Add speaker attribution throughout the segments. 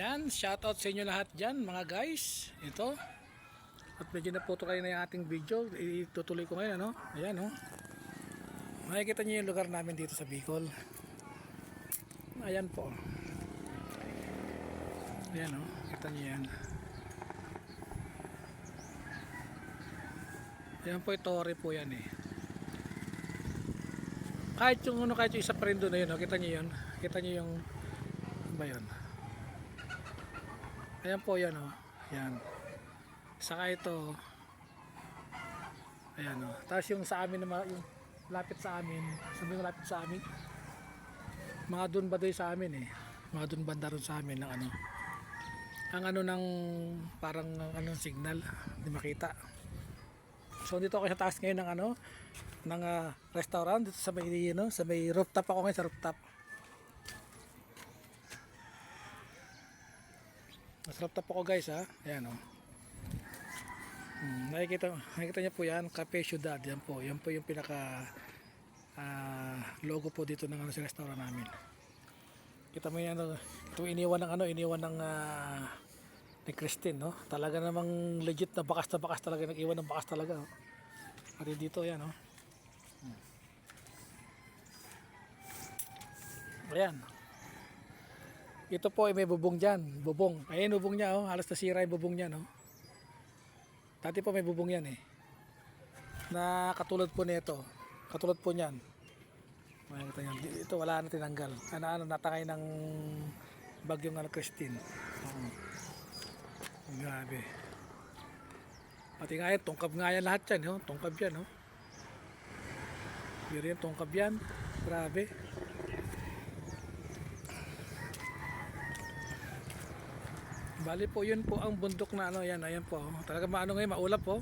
Speaker 1: Yan, shoutout sa inyo lahat dyan mga guys. Ito. At medyo naputo kayo na yung ating video. Itutuloy ko ngayon, ano? Ayan, oh. Makikita niyo yung lugar namin dito sa Bicol. Ayan po. Ayan, oh. Kita niyo yan. Ayan po, tore po yan eh. Kahit yung ano, kahit yung isa pa rin doon na yun, oh. kita niyo yun. Kita niyo yung, ano ba yun? Ayan po yan oh. Yan. Saka ito. Ayan oh. Tapos yung sa amin naman, yung lapit sa amin. Sabi yung lapit sa amin. Mga dun ba doon sa amin eh. Mga dun banda ron sa amin ng ano. Ang ano ng parang ano signal. Hindi makita. So dito ako sa taas ngayon ng ano ng ah, restaurant dito sa may ano, sa may rooftop ako ngayon sa rooftop. Masarap tap ako guys ha. Ayan o. Hmm, nakikita, nakikita niyo po yan, Cafe Ciudad. Yan po. Yan po yung pinaka ah, logo po dito ng ano, sa restaurant namin. Kita mo yan, ano, ito iniwan ng ano, iniwan ng ah, ni Christine, no? Talaga namang legit na bakas na bakas talaga, nag-iwan ng bakas talaga. Oh. Pati dito yan, oh. Hmm. Ayan. Ito po ay may bubong dyan. Bubong. Ayan bubong niya oh. Halos nasira yung bubong niya no. Dati po may bubong yan eh. Na katulad po nito. Katulad po niyan. Makikita niyo. Ito wala na tinanggal. Ano ano natangay ng bagyong ano Christine. Oo. Grabe. Pati nga yan, tungkab nga yan lahat yan. Oh. Tungkab yan. Oh. Pero yan, tungkab yan. Grabe. Bali po yun po ang bundok na ano yan, ayan po. Talaga maano ngayon, maulap po.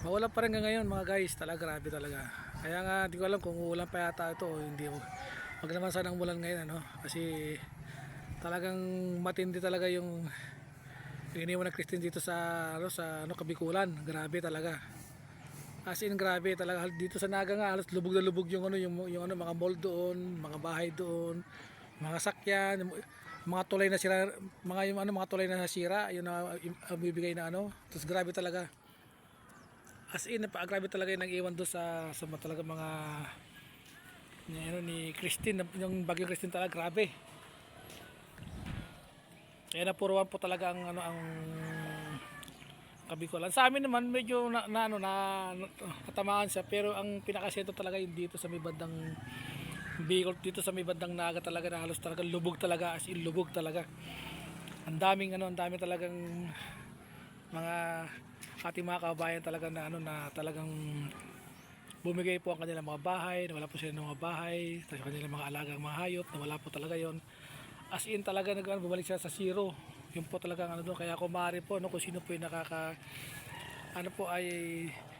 Speaker 1: Maulap pa rin nga ngayon mga guys, talaga grabe talaga. Kaya nga, di ko alam kung uulan pa yata ito o hindi. Wag naman sanang umulan ngayon ano, kasi talagang matindi talaga yung iniwan ng Christine dito sa ano sa ano Kabikulan. Grabe talaga. As in grabe talaga dito sa Naga nga halos lubog na lubog yung ano yung, yung ano mga mall doon, mga bahay doon, mga sakyan, mga tulay na sira, mga yung ano mga tulay na nasira, yun na yung- ang bibigay na ano. Tapos grabe talaga. As in, pa grabe talaga yung nag-iwan doon sa sa talaga mga ni, ano, ni Christine, yung bagyo Christine talaga grabe. Kaya napuruan po talaga ang ano ang Kabikulan. Sa amin naman medyo na, na ano na, na siya pero ang pinakasento talaga yung dito sa may bandang Bicol dito sa may bandang Naga talaga na halos talaga lubog talaga as in lubog talaga. Ang daming ano, ang dami talagang mga ating mga kababayan talaga na ano na talagang bumigay po ang kanilang mga bahay, nawala po sila ng mga bahay, yung kanilang mga alagang mga hayop, nawala po talaga yon As in talaga nag ano, bumalik sila sa zero. Yun po talaga ano doon. Kaya kung maaari po, ano, kung sino po yung nakaka, ano po ay,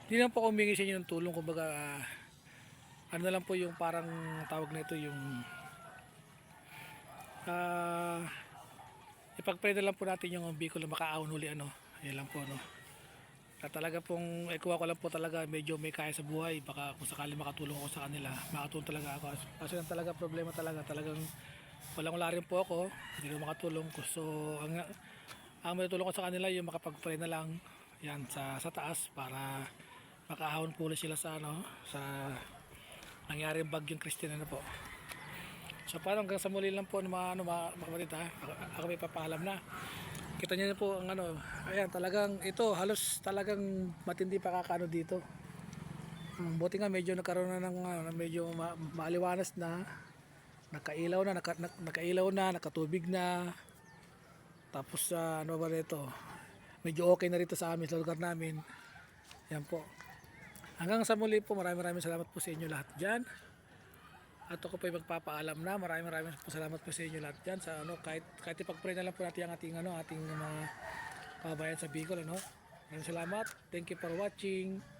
Speaker 1: hindi lang po kumingi sa inyo ng tulong, kumbaga, ah, ano na lang po yung parang tawag na ito yung, ah, ipag-pray lang po natin yung Bicol na makaahon uli, ano, yan lang po, ano. At talaga pong, ikuha ko lang po talaga, medyo may kaya sa buhay, baka kung sakali makatulong ako sa kanila, makatulong talaga ako. Kasi lang talaga, problema talaga, talagang, walang wala rin po ako, hindi ko makatulong ko. So, ang, ang matutulong ko sa kanila yung makapag-pray na lang yan sa sa taas para makaahon po sila sa ano sa nangyaring bagyong Christian na po. So paano hanggang sa muli lang po ng mga ano mga, mga kapatid ha. Ako, may papaalam na. Kita niyo na po ang ano, ayan talagang ito halos talagang matindi pa kakano dito. Um, buti nga medyo nagkaroon na ng ano, medyo ma- maaliwanas na nakailaw na, naka, nak- nakailaw na, nakatubig na. Tapos sa ano ba rito? Medyo okay na rito sa amin sa lugar namin. Yan po. Hanggang sa muli po, maraming maraming salamat po sa inyo lahat diyan. At ako po ay magpapaalam na. Maraming maraming po salamat po sa inyo lahat diyan sa ano kahit kahit ipag-pray na lang po natin ang ating ano, ating mga kabayan sa Bicol ano. Maraming salamat. Thank you for watching.